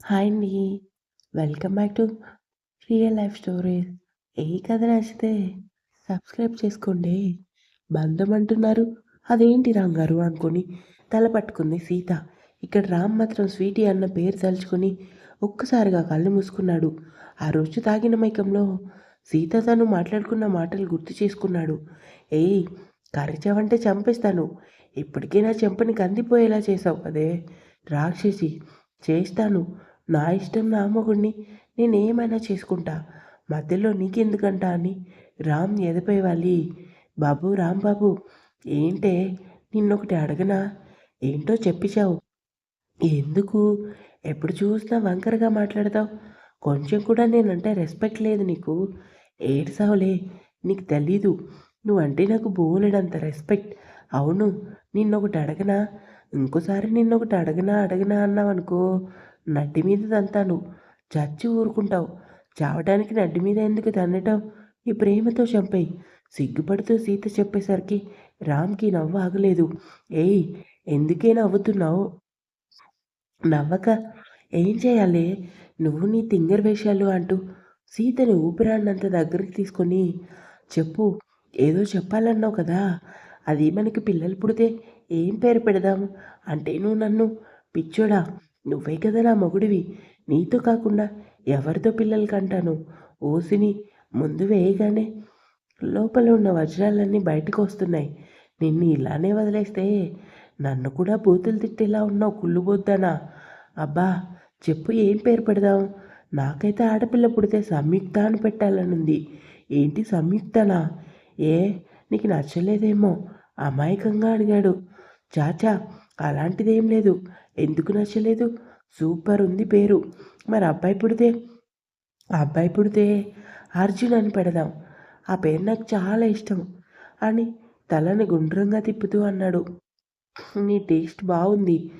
Hi అండి. Welcome back to real life stories. ఏ కథ నచ్చితే సబ్స్క్రైబ్ చేసుకోండి. బంధం అంటున్నారు. అదేంటి రాంగారు అనుకొని తల పట్టుకుంది సీత. ఇక్కడ రామ్ మాత్రం స్వీటీ అన్న పేరు తలుచుకొని ఒక్కసారిగా కళ్ళు మూసుకున్నాడు. ఆ రోజు తాగిన మైకంలో సీత తను మాట్లాడుకున్న మాటలు గుర్తు చేసుకున్నాడు. ఏయ్ కరిచావంటే చంపేస్తాను. ఇప్పటికే నా చెంపని కందిపోయేలా చేసావు అదే రాక్షసి. చేస్తాను. నా ఇష్టం నా మొగుడిని నేనేమైనా చేసుకుంటా. మధ్యలో నీకెందుకంట అని రామ్ ఎదపై వాలి బాబు రాంబాబు ఏంటే నిన్నొకటి అడగనా? ఏంటో చెప్పించావు ఎందుకు ఎప్పుడు చూసినా వంకరగా మాట్లాడతావు. కొంచెం కూడా నేనంటే రెస్పెక్ట్ లేదు నీకు. ఏడ్సావులే నీకు తెలీదు. నువ్వంటే నాకు బోలెడంత రెస్పెక్ట్. అవును నిన్నొకటి అడగనా? ఇంకోసారి నిన్నొకటి అడగనా అడగనా అన్నావనుకో నడ్డి మీద తంతాను. చచ్చి ఊరుకుంటావు. చావటానికి నడ్డి మీద ఎందుకు తన్నటం? నీ ప్రేమతో చంపేయి సిగ్గుపడుతూ సీత చెప్పేసరికి రామ్‌కి నవ్వు ఆగలేదు. ఏయ్ ఎందుకే నవ్వుతున్నావు? నవ్వక ఏం చేయాలి నువ్వు నీ తింగర్ వేషాలు అంటూ సీతని ఊపిరాడినంత దగ్గరికి తీసుకొని చెప్పు ఏదో చెప్పాలన్నావు కదా! అది మనకి పిల్లలు పుడితే ఏం పేరు పెడదాం? అంటే నువ్వు నన్ను పిచ్చోడా! నువ్వే కదా నా మొగుడివి. నీతో కాకుండా ఎవరితో పిల్లలు కంటాను? ఓసిని ముందు వేయగానే లోపల ఉన్న వజ్రాలన్నీ బయటకు వస్తున్నాయి. నిన్ను ఇలానే వదిలేస్తే నన్ను కూడా బూతులు తిట్టేలా ఉన్నావు కుళ్ళు కుళ్ళుబోద్దానా? అబ్బా! చెప్పు ఏం పేరు పెడదాం? నాకైతే ఆడపిల్ల పుడితే సంయుక్త అని పెట్టాలనుంది. ఏంటి సంయుక్తనా? ఏ నీకు నచ్చలేదేమో అమాయకంగా అడిగాడు. చాచా అలాంటిదేం లేదు. ఎందుకు నచ్చలేదు? సూపర్ ఉంది పేరు. మరి అబ్బాయి పుడితే? అబ్బాయి పుడితే అర్జున్ అని పెడదాం. ఆ పేరు నాకు చాలా ఇష్టం అని తలని గుండ్రంగా తిప్పుతూ అన్నాడు. నీ టేస్ట్ బాగుంది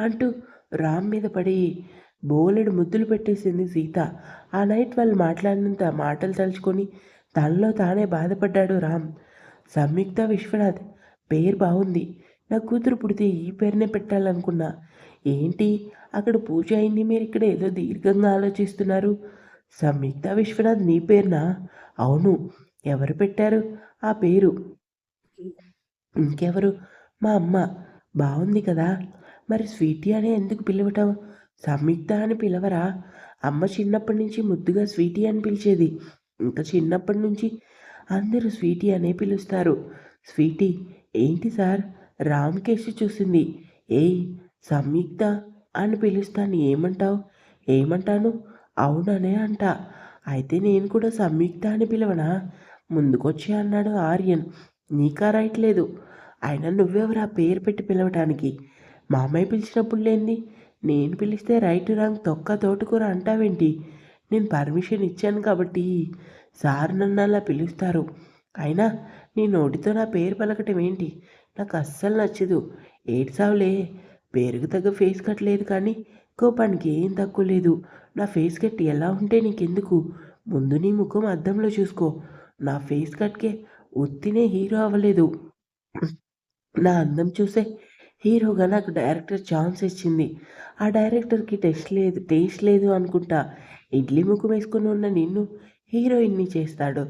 అంటూ రామ్ మీద పడి బోలెడు ముద్దులు పెట్టేసింది సీత. ఆ నైట్ వాళ్ళు మాట్లాడినంత మాటలు తలుచుకొని తనలో తానే బాధపడ్డాడు రామ్. సంయుక్త విశ్వనాథ్ పేరు బాగుంది నా కూతురు పుడితే ఈ పేరునే పెట్టాలనుకున్నా. ఏంటి అక్కడ పూజ అయింది మీరు ఇక్కడ ఏదో దీర్ఘంగా ఆలోచిస్తున్నారు. సంయుక్త విశ్వనాథ్ నీ పేరునా? అవును. ఎవరు పెట్టారు ఆ పేరు? ఇంకెవరు? మా అమ్మ. బాగుంది కదా! మరి స్వీటీ అనే ఎందుకు పిలవటం? సంయుక్త అని పిలవరా? అమ్మ చిన్నప్పటి నుంచి ముద్దుగా స్వీటీ అని పిలిచేది. ఇంకా చిన్నప్పటి నుంచి అందరూ స్వీటీ అనే పిలుస్తారు. స్వీటీ ఏంటి సార్? రామ్‌కేసి చూసింది. ఏయ్ సంయుక్త అని పిలుస్తాను ఏమంటావు ఏమంటాను? అవుననే అంట అయితే నేను కూడా సంయుక్త అని పిలవనా? ముందుకొచ్చి అన్నాడు ఆర్యన్. నీకా రైట్ లేదు. అయినా నువ్వెవరు ఆ పేరు పెట్టి పిలవటానికి? మామయ్య పిలిచినప్పుడు లేంది నేను పిలిస్తే రైట్ రాంగ్ తొక్క తోటకూర అంటావేంటి? నేను పర్మిషన్ ఇచ్చాను కాబట్టి సార్ నన్ను అలా పిలుస్తారు. అయినా నీ నోటితో నా పేరు పలకటం ఏంటి? నాకు అస్సలు నచ్చదు. ఏడ్సావులే. పేరుకు తగ్గ ఫేస్ కట్ లేదు కానీ కోపానికి ఏం తక్కువ లేదు. నా ఫేస్ కట్ ఎలా ఉంటే నీకెందుకు? ముందు నీ ముఖం అద్దంలో చూసుకో. నా ఫేస్ కట్‌కే ఒత్తినే హీరో అవ్వలేదు. నా అందం చూసే హీరోగా నాకు డైరెక్టర్ ఛాన్స్ ఇచ్చింది. ఆ డైరెక్టర్‌కి టెస్ట్ లేదు టేస్ట్ లేదు అనుకుంటా. ఇడ్లీ ముఖం వేసుకుని ఉన్న నిన్ను హీరోయిన్‌ని చేస్తాడు.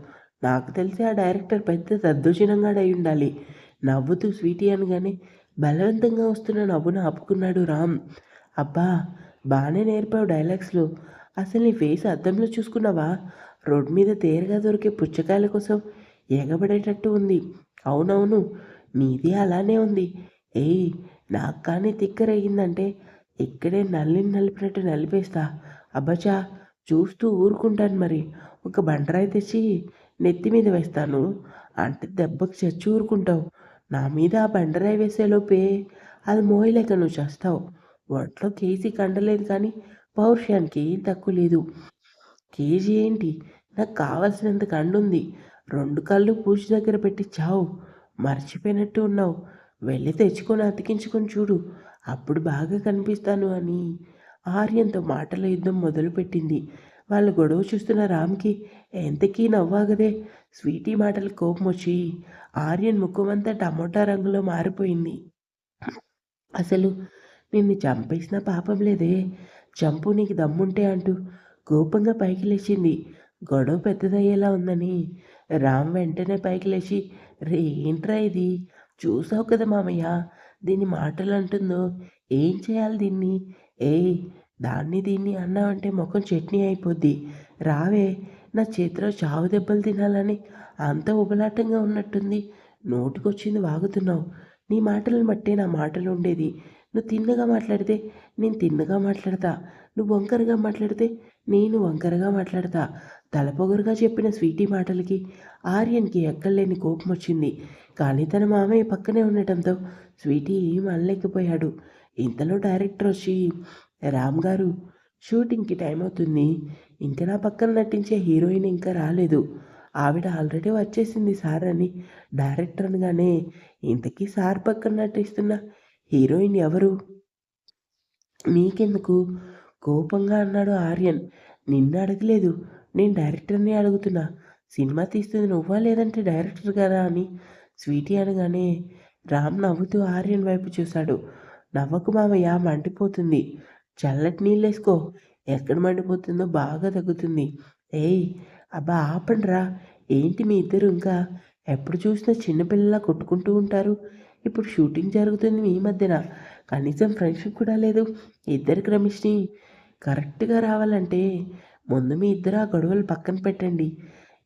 నాకు తెలిసి ఆ డైరెక్టర్ పెద్ద సద్దోజనంగా అయి ఉండాలి నవ్వుతూ స్వీటీ అనగానే బలవంతంగా వస్తున్న నవ్వును ఆపుకున్నాడు రామ్. అబ్బా! బాగానే నేర్పావు డైలాగ్స్‌లు. అసలు నీ ఫేస్ అద్దంలో చూసుకున్నావా? రోడ్ మీద తేరగా దొరికే పుచ్చకాయల కోసం ఎగబడేటట్టు ఉంది. అవునవును. నీది అలానే ఉంది. ఏయ్ నాకు కానీ తిక్కరయ్యిందంటే ఇక్కడే నల్లిని నలిపినట్టు నలిపేస్తా. అబ్బచా చూస్తూ ఊరుకుంటాను మరి. ఒక బండరాయి తెచ్చి నెత్తి మీద వేస్తాను. అంటే దెబ్బకి చచ్చి ఊరుకుంటావు. నా మీద ఆ బండరాయి వేసేలోపే అది మోయలేక నువ్వు చస్తావు. ఒంట్లో కేజీ కండలేదు కానీ పౌరుషానికి ఏం తక్కువ లేదు. కేజీ ఏంటి? నాకు కావాల్సినంత కండుంది. రెండు కళ్ళు పూజ దగ్గర పెట్టి చావు. మర్చిపోయినట్టు ఉన్నావు. వెళ్ళి తెచ్చుకొని అతికించుకొని చూడు. అప్పుడు బాగా కనిపిస్తాను అని ఆర్యంతో మాటల యుద్ధం మొదలుపెట్టింది. వాళ్ళు గొడవ చూస్తున్న రామ్‌కి ఎంతకీ నవ్వాగదే. స్వీటీ మాటలకు కోపమొచ్చి ఆర్యన్ ముఖమంతా టమోటా రంగులో మారిపోయింది. అసలు నిన్ను చంపేసిన పాపం లేదే. చంపు నీకు దమ్ముంటే అంటూ కోపంగా పైకి లేచింది గొడవ పెద్దదయ్యేలా ఉందని రామ్ వెంటనే పైకి లేచి రే ఏంట్రా ఇది చూసావు కదా మామయ్య దీని మాటలు అంటుందో ఏం చేయాలి దీన్ని ఏయ్ దాన్ని దీన్ని అన్నావంటే ముఖం చట్నీ అయిపోద్ది. రావే నా చేతిలో చావు దెబ్బలు తినాలని అంత ఉబలాటంగా ఉన్నట్టుంది. నోటికొచ్చింది వాగుతున్నావు. నీ మాటలను బట్టే నా మాటలు ఉండేది. నువ్వు తిన్నగా మాట్లాడితే నేను తిన్నగా మాట్లాడతా. నువ్వు వంకరగా మాట్లాడితే నేను వంకరగా మాట్లాడతా. తలపొగరుగా చెప్పిన స్వీటీ మాటలకి ఆర్యన్కి ఎక్కడలేని కోపం వచ్చింది కానీ తన మామయ్య పక్కనే ఉండటంతో స్వీటీ ఏం అనలేకపోయాడు. ఇంతలో డైరెక్టర్ వచ్చి రామ్ గారు షూటింగ్కి టైం అవుతుంది. ఇంకా నా పక్కన నటించే హీరోయిన్ ఇంకా రాలేదు. ఆవిడ ఆల్రెడీ వచ్చేసింది సార్ అని డైరెక్టర్ అనగానే ఇంతకీ సార్ పక్కన నటిస్తున్న హీరోయిన్ ఎవరు? నీకెందుకు కోపంగా అన్నాడు ఆర్యన్. నిన్ను అడగలేదు. నేను డైరెక్టర్ని అడుగుతున్నా. సినిమా తీస్తుంది నువ్వా లేదంటే డైరెక్టర్ కదా అని స్వీటీ అనగానే రామ్ నవ్వుతూ ఆర్యన్ వైపు చూశాడు. నవ్వకు మామయ్య మండిపోతుంది. చల్లటి నీళ్ళేసుకో. ఎక్కడ మండిపోతుందో బాగా తగ్గుతుంది. ఏయ్ అబ్బా ఆపండ్రా. ఏంటి మీ ఇద్దరు ఇంకా? ఎప్పుడు చూసినా చిన్నపిల్లలా కొట్టుకుంటూ ఉంటారు. ఇప్పుడు షూటింగ్ జరుగుతుంది మీ మధ్యన. కనీసం ఫ్రెండ్షిప్ కూడా లేదు. ఇద్దరు క్రమిష్ని కరెక్ట్గా రావాలంటే ముందు మీ ఇద్దరు ఆ గొడవలు పక్కన పెట్టండి.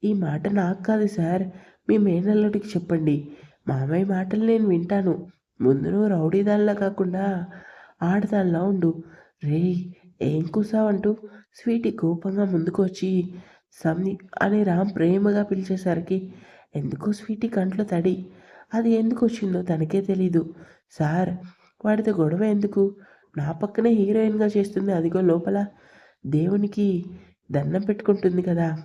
ఈ మాట నాకు కాదు సార్. మీ మేనల్లుడికి చెప్పండి. మామయ్య మాటలు నేను వింటాను. ముందు నువ్వు రౌడీదానిలా కాకుండా ఆడదాల్లా ఉండు. రే ఏం కూసావంటూ? స్వీటీ కోపంగా ముందుకు వచ్చి సమ్ని అని రామ్ ప్రేమగా పిలిచేసరికి ఎందుకో స్వీటీ కంట్లో తడి. అది ఎందుకు వచ్చిందో తనకే తెలీదు. సార్ వాడితో గొడవ ఎందుకు? నా పక్కనే హీరోయిన్గా చేస్తుంది అదిగో లోపల. దేవునికి దండం పెట్టుకుంటుంది కదా.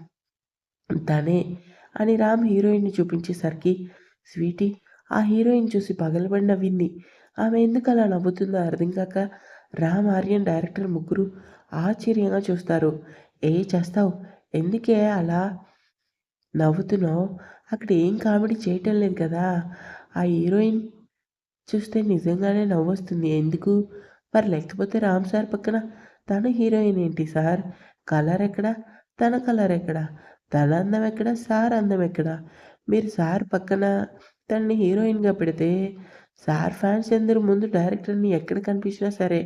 తనే అని రామ్ హీరోయిన్ని చూపించేసరికి స్వీటీ ఆ హీరోయిన్ చూసి పగలబడిన విన్ని. ఆమె ఎందుకు అలా నవ్వుతుందో అర్థం కాక రామ్ ఆర్యన్ డైరెక్టర్ ముగ్గురు ఆశ్చర్యంగా చూస్తారు. ఏ చేస్తావు? ఎందుకే అలా నవ్వుతున్నావు? అక్కడ ఏం కామెడీ చేయటం లేదు కదా? ఆ హీరోయిన్ చూస్తే నిజంగానే నవ్వు వస్తుంది ఎందుకు? మరి లేకపోతే రామ్ సార్ పక్కన తన హీరోయిన్ ఏంటి సార్? కలర్ ఎక్కడ? తన కలర్ ఎక్కడ? తన అందం ఎక్కడ? సార్ అందం ఎక్కడ? మీరు సార్ పక్కన తనని హీరోయిన్గా పెడితే సార్ ఫ్యాన్స్ అందరూ ముందు డైరెక్టర్ని ఎక్కడ కనిపించినా సరే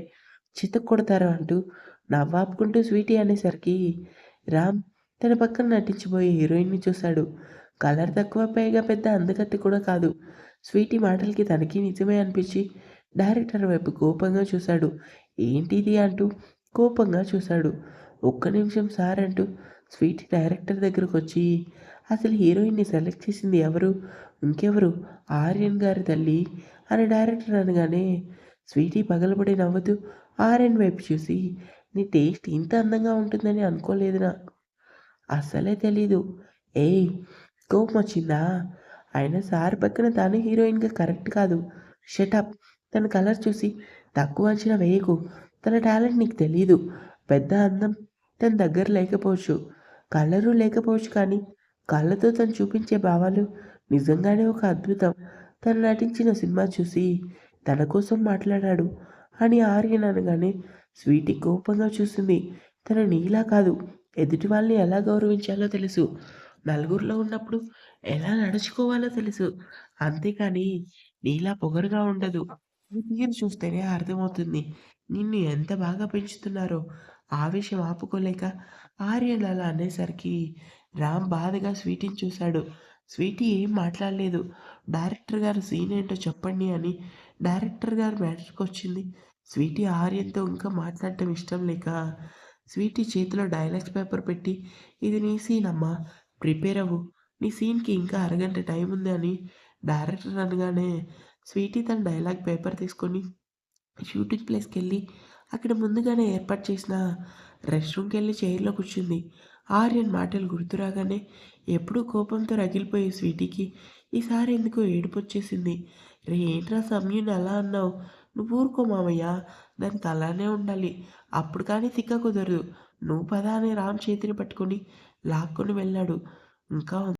చితక్ కొడతారు అంటూ నవ్వాపుకుంటూ స్వీటీ అనేసరికి రామ్ తన పక్కన నటించిపోయే హీరోయిన్ని చూశాడు. కలర్ తక్కువ పైగా పెద్ద అందకత్తి కూడా కాదు. స్వీటీ మాటలకి తనకి నిజమే అనిపించి డైరెక్టర్ వైపు కోపంగా చూశాడు. ఏంటిది అంటూ కోపంగా చూశాడు. ఒక్క నిమిషం సార్ అంటూ స్వీటీ డైరెక్టర్ దగ్గరకు వచ్చి అసలు హీరోయిన్ని సెలెక్ట్ చేసింది ఎవరు? ఇంకెవరు? ఆర్యన్ గారి తల్లి? అని డైరెక్టర్ అనగానే స్వీటీ పగలబడి నవ్వుతూ ఆర్యన్ వైపు చూసి నీ టేస్ట్ ఇంత అందంగా ఉంటుందని అనుకోలేదు నా. అస్సలే తెలీదు. ఏయ్ కోపం వచ్చిందా? అయినా సార్ పక్కన తాను హీరోయిన్గా కరెక్ట్ కాదు. షటప్ తన కలర్ చూసి తక్కువ అంచనా వేయకు. తన టాలెంట్ నీకు తెలీదు. పెద్ద అందం తన దగ్గర లేకపోవచ్చు. కలరు లేకపోవచ్చు కానీ కళ్ళతో తను చూపించే భావాలు నిజంగానే ఒక అద్భుతం. తను నటించిన సినిమా చూసి తన కోసం మాట్లాడాడు అని ఆర్యన్ అనగానే స్వీటీ కోపంగా చూసింది. తను నీలా కాదు ఎదుటి వాళ్ళని ఎలా గౌరవించాలో తెలుసు. నలుగురిలో ఉన్నప్పుడు ఎలా నడుచుకోవాలో తెలుసు. అంతేకాని నీలా పొగరుగా ఉండదు. తీరు చూస్తేనే అర్థమవుతుంది నిన్ను ఎంత బాగా పెంచుతున్నారో. ఆ విషయం ఆపుకోలేక ఆర్యన్ అలా అనేసరికి రామ్ బాధగా స్వీటీని చూశాడు. స్వీటీ ఏం మాట్లాడలేదు. డైరెక్టర్ గారు సీన్ ఏంటో చెప్పండి అని డైరెక్టర్ గారు మ్యాటర్కి వచ్చింది. స్వీటీ ఆర్యంతో ఇంకా మాట్లాడటం ఇష్టం లేక స్వీటీ చేతిలో డైలాగ్స్ పేపర్ పెట్టి ఇది నీ సీన్ అమ్మా ప్రిపేర్ అవ్వు. నీ సీన్కి ఇంకా అరగంట టైం ఉంది అని డైరెక్టర్ అనగానే స్వీటీ తన డైలాగ్ పేపర్ తీసుకొని షూటింగ్ ప్లేస్కి వెళ్ళి అక్కడ ముందుగానే ఏర్పాటు చేసిన రెస్ట్ రూమ్కి వెళ్ళి చైర్లో కూర్చుంది. ఆర్యన్ మాటలు గుర్తురాగానే ఎప్పుడూ కోపంతో రగిలిపోయే స్వీటీకి ఈసారి ఎందుకో ఏడుపొచ్చేసింది. రే ఏంట్రా సమయం అలా అన్నావు? నువ్వు ఊరుకో మామయ్య దానికి అలానే ఉండాలి. అప్పుడు కానీ తిక్క కుదరదు. నువ్వు పదా అని రామ్ చేతిని పట్టుకొని లాక్కొని వెళ్ళాడు. ఇంకా